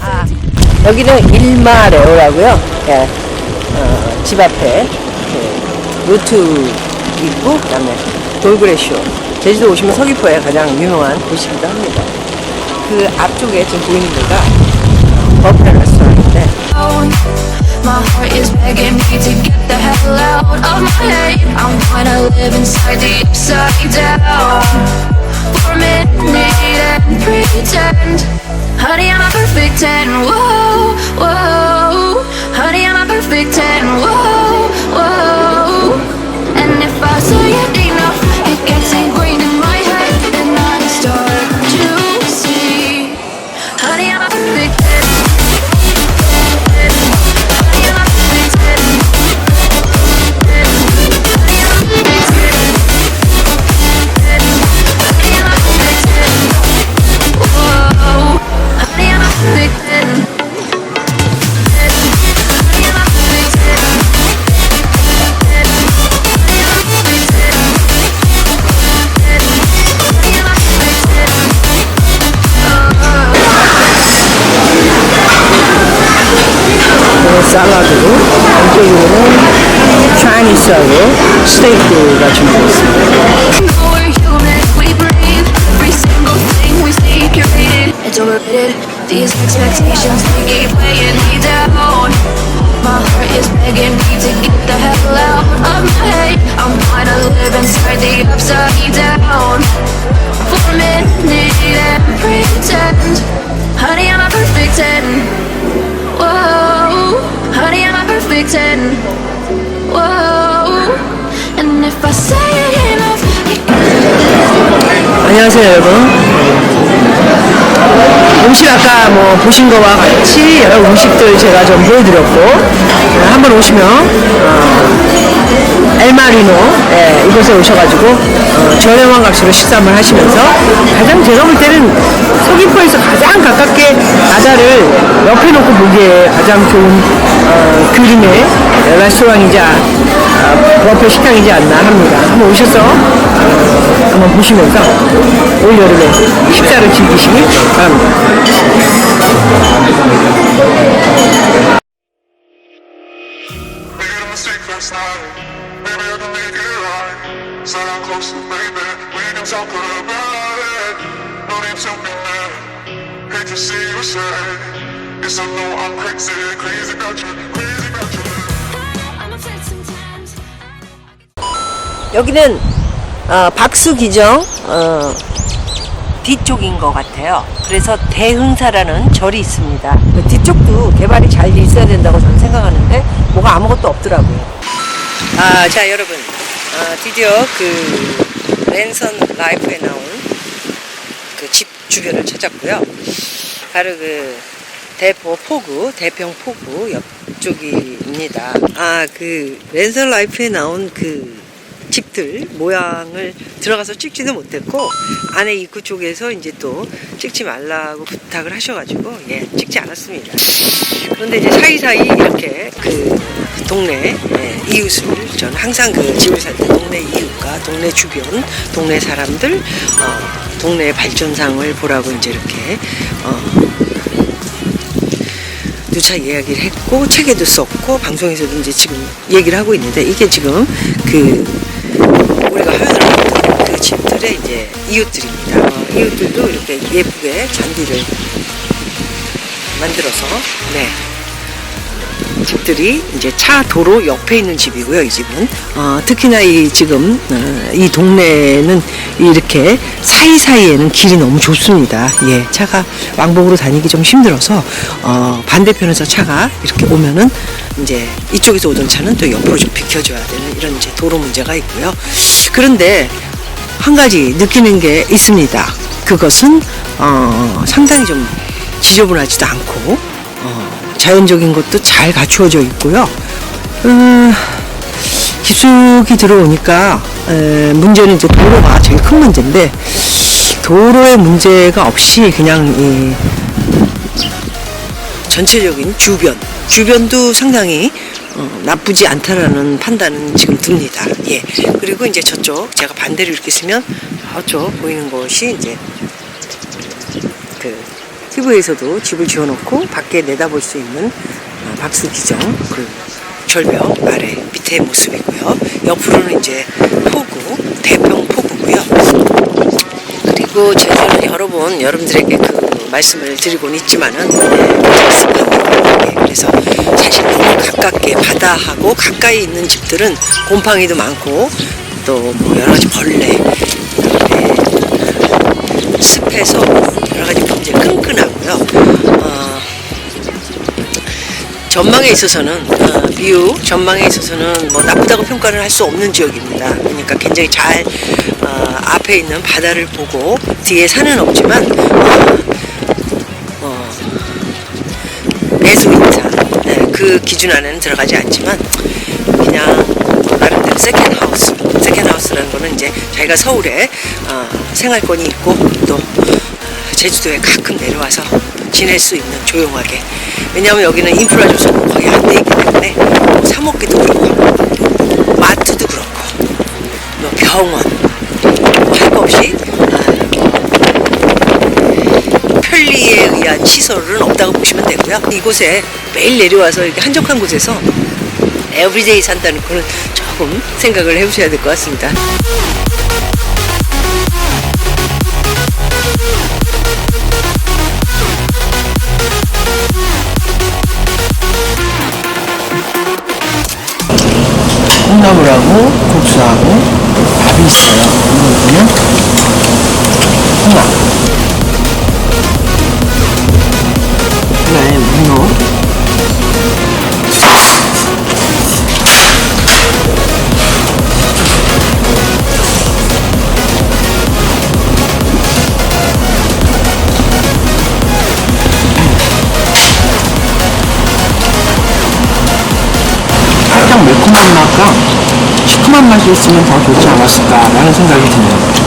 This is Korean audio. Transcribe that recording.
아, 여기는 일마 레오라고요. 예, 어, 집 앞에 그 루트 있고 그다음에 돌그레쇼. 제주도 오시면 서귀포에 가장 유명한 곳이기도 합니다. 그 앞쪽에 지금 보이는 데가 버플 레스토랑인데 down? My heart is begging me to get the hell out of my head. I'm gonna live inside the upside down for a minute and pretend. Honey, I'm a perfect ten. Whoa, whoa. Honey, I'm a perfect ten. Whoa, whoa. 이쪽으로는 차이니스하고 스테이크 가 준비되어 있습니다. know we're human, we breathe. Every single thing we see curated. It's overrated. These expectations they keep weighing me down. Ten. Whoa, and if I say it enough, 안녕하세요 여러분 음식 아까 뭐 보신 거와 같이 여러 음식들 제가 좀 보여드렸고 어, 한번 오시면 어, 엘마리노 예, 이곳에 오셔가지고 어, 저렴한 값으로 식사 한번 하시면서 가장 제가 볼 때는 서귀포에서 가장 가깝게 바다를 옆에 놓고 보기에 가장 좋은 어, 그림의 레스토랑이지 않- 어, 버페 식당이지 않나 합니다. 한번 오셔서 어, 한번 보시면서 올 여름에 식사를 즐기시기 바랍니다. To see you sad. Yes, I know I'm crazy, crazy about you, crazy about you. 여기는 어, 박수기정 어, 뒤쪽인 것 같아요. 그래서 대흥사라는 절이 있습니다. 그 뒤쪽도 개발이 잘돼 있어야 된다고 저는 생각하는데 뭐가 아무것도 없더라고요. 아, 자 여러분, 아, 드디어 그 랜선 라이프에 나온 그 집 주변을 찾았고요. 바로 그 대포 포구, 대평 포구 옆쪽입니다. 아, 그 랜선 라이프에 나온 그 집들 모양을 들어가서 찍지도 못했고 안에 입구 쪽에서 이제 또 찍지 말라고 부탁을 하셔가지고 예 찍지 않았습니다. 그런데 이제 사이사이 이렇게 그 동네 예, 이웃을 저는 항상 그 집을 살 때 동네 이웃과 동네 주변 동네 사람들 어, 동네 발전상을 보라고 이제 이렇게 어, 누차 이야기를 했고 책에도 썼고 방송에서도 이제 지금 얘기를 하고 있는데 이게 지금 그 우리가 봤던 그 집들의 이제 이웃들입니다. 어, 이웃들도 이렇게 예쁘게 잔디를 만들어서 네 집들이 이제 차 도로 옆에 있는 집이고요. 이 집은 어, 특히나 이 지금 어, 이 동네는 이렇게 사이 사이에는 길이 너무 좋습니다. 예, 차가 왕복으로 다니기 좀 힘들어서 어, 반대편에서 차가 이렇게 오면은 이제 이쪽에서 오던 차는 또 옆으로 좀 비켜줘야 되는 이런 이제 도로 문제가 있고요. 그런데 한 가지 느끼는 게 있습니다. 그것은 어, 상당히 좀 지저분하지도 않고 어, 자연적인 것도 잘 갖추어져 있고요. 음, 깊숙이 들어오니까 에, 문제는 이제 도로가 제일 큰 문제인데 도로의 문제가 없이 그냥 이 전체적인 주변 주변도 상당히 어, 나쁘지 않다라는 판단은 지금 듭니다. 예. 그리고 이제 저쪽 제가 반대로 이렇게 쓰면 저쪽 보이는 것이 이제 그 TV에서도 집을 지어놓고 밖에 내다볼 수 있는 어, 박수기정 그 절벽 아래 밑에 모습이고요. 옆으로는 이제 포구 대평 포구고요. 그리고 제주는 여러 번 여러분들에게 그 말씀을 드리곤 있지만은 그래서 사실 너무 가깝게 바다하고 가까이 있는 집들은 곰팡이도 많고 또 뭐 여러 가지 벌레 습해서 전망에 있어서는 어, 뷰 전망에 있어서는 뭐 나쁘다고 평가를 할 수 없는 지역입니다. 그러니까 굉장히 잘 어, 앞에 있는 바다를 보고 뒤에 산은 없지만 어, 어, 배수민산 네, 그 기준 안에는 들어가지 않지만 그냥 나름대로 세컨 하우스 세컨 하우스라는 거는 이제 자기가 서울에 어, 생활권이 있고 또 어, 제주도에 가끔 내려와서 지낼 수 있는 조용하게 왜냐하면 여기는 인프라 조성은 거의 안 돼 있기 때문에 뭐 사먹기도 그렇고 마트도 그렇고 뭐 병원 할거 없이 아, 편리에 의한 시설은 없다고 보시면 되고요. 이곳에 매일 내려와서 이렇게 한적한 곳에서 에브리데이 산다는 거는 조금 생각을 해보셔야 될 것 같습니다. 콩나물하고 국수하고 밥이 있어요. 이거는 홍합. 하나에 문어. 살짝 매콤한 맛과 시큼한 맛이 있으면 더 좋지 않았을까라는 생각이 드네요.